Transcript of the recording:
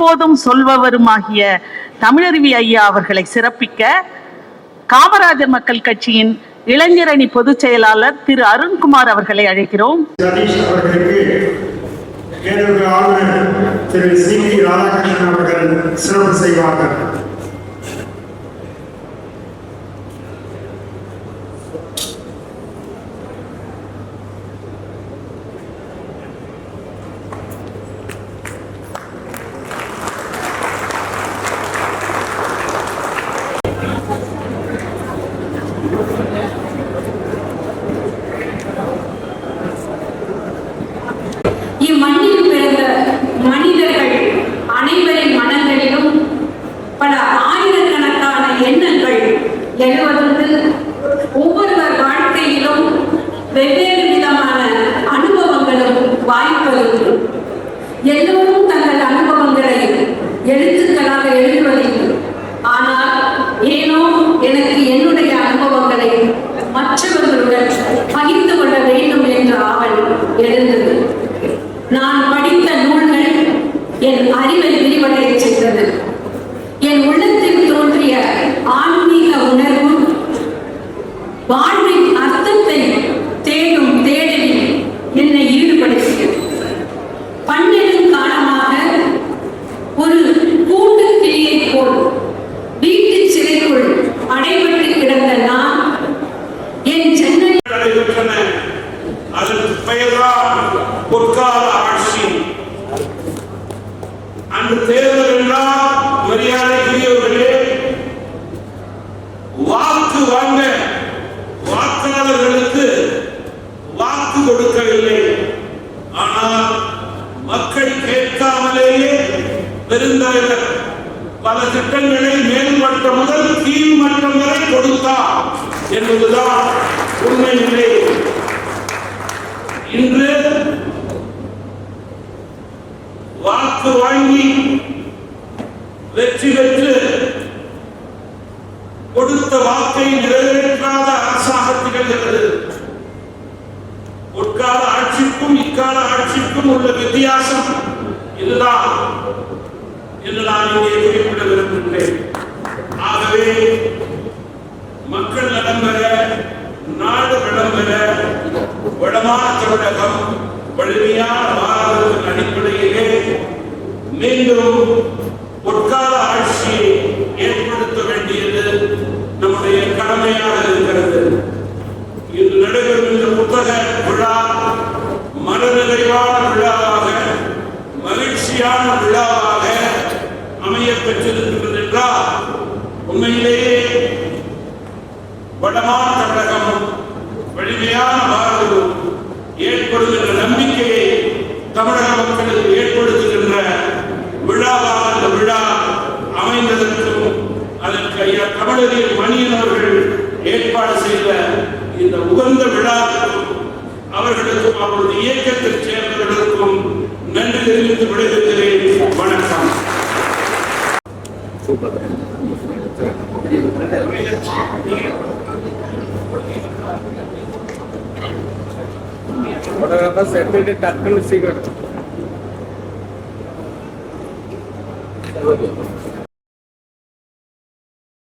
எப்போதும் சொல்பவருமாகிய தமிழருவி ஐயா அவர்களை சிறப்பிக்க காமராஜர் மக்கள் கட்சியின் இளைஞரணி பொதுச் செயலாளர் திரு அருண்குமார் அவர்களை அழைக்கிறோம். திரு சி வி ராதாகிருஷ்ணன் அவர்கள் சிறப்பு செய்வார்கள். இம்மண்ணில் பிறந்த மனிதர்கள் அனைவரின் மனங்களிலும் பல ஆயிரக்கணக்கான எண்ணங்கள் எழுவதற்கு ஒவ்வொருவர் வாழ்க்கையிலும் வெவ்வேறு விதமான அனுபவங்களும் வாய்ப்பதுண்டு. எல்லோரும் தங்கள் அனுபவங்களை எழுத்துக்களாக எழுதுவதில்லை. ஆனால் ஏனோ எனக்கு என்னுடைய அனுபவங்களை மற்றவர்களுடன் பகிர்ந்து கொள்ள வேண்டும் என்ற ஆவல் எழுந்தது. நான் படித்த நூல்கள் என் அறிவை விரிவடையச் செய்தது. என் உள்ளத்தில் தோன்றிய ஆன்மீக உணர்வு வாழ் பொற்கால ஆட்சி. அன்று தேர்தல் என்றால் மரியாதைக்குரியவர்களே வாக்கு வாங்க வாக்காளர்களுக்கு வாக்கு கொடுக்கவில்லை. ஆனால் மக்கள் கேட்காமலேயே பெருந்தலைவர் பல திட்டங்களை மேல்மட்டம் முதல் கீழ்மட்டம் வரை கொடுத்தார் என்பதுதான் உண்மை நிலை இன்று வாக்கு வாங்கி வெற்றி பெற்று கொடுத்த வாக்கை நிறைவேற்றாத அரசாக திகழ்கிறது உட்கால ஆட்சிக்கும் இக்கால ஆட்சிக்கும் உள்ள வித்தியாசம் இதுதான் என்று நான் இங்கே குறிப்பிட விரும்புகிறேன். ஆகவே மக்கள் நலம் பெற நாடு வளம் பெற வளமான தமிழகம் வலிமையான பாரதத்தின் அடிப்படையிலே மீண்டும் பொற்கால ஆட்சியை ஏற்படுத்த வேண்டியது நம்முடைய கடமையாக இருக்கிறது. இன்று நடைபெறும் இந்த புத்தக விழா மனநிறைவான விழாவாக மகிழ்ச்சியான விழாவாக அமைய பெற்றிருக்கிறது என்றால் உண்மையிலேயே வடமான தமிழகம் வலிமையான பாரதமும் ஏற்படுகின்ற நம்பிக்கையை தமிழக மக்களுக்கு ஐயா தமிழரில் மணியன் அவர்கள் ஏற்பாடு செய்த இந்த உகந்த விழாவிற்கும் அவர்களுக்கும் அவரது இயக்கத்தில் சேர்ந்தவர்களுக்கும் நன்றி தெரிவித்து விடைபெறுகிறேன். வணக்கம். டக்குன்னு சீக்கிரம்.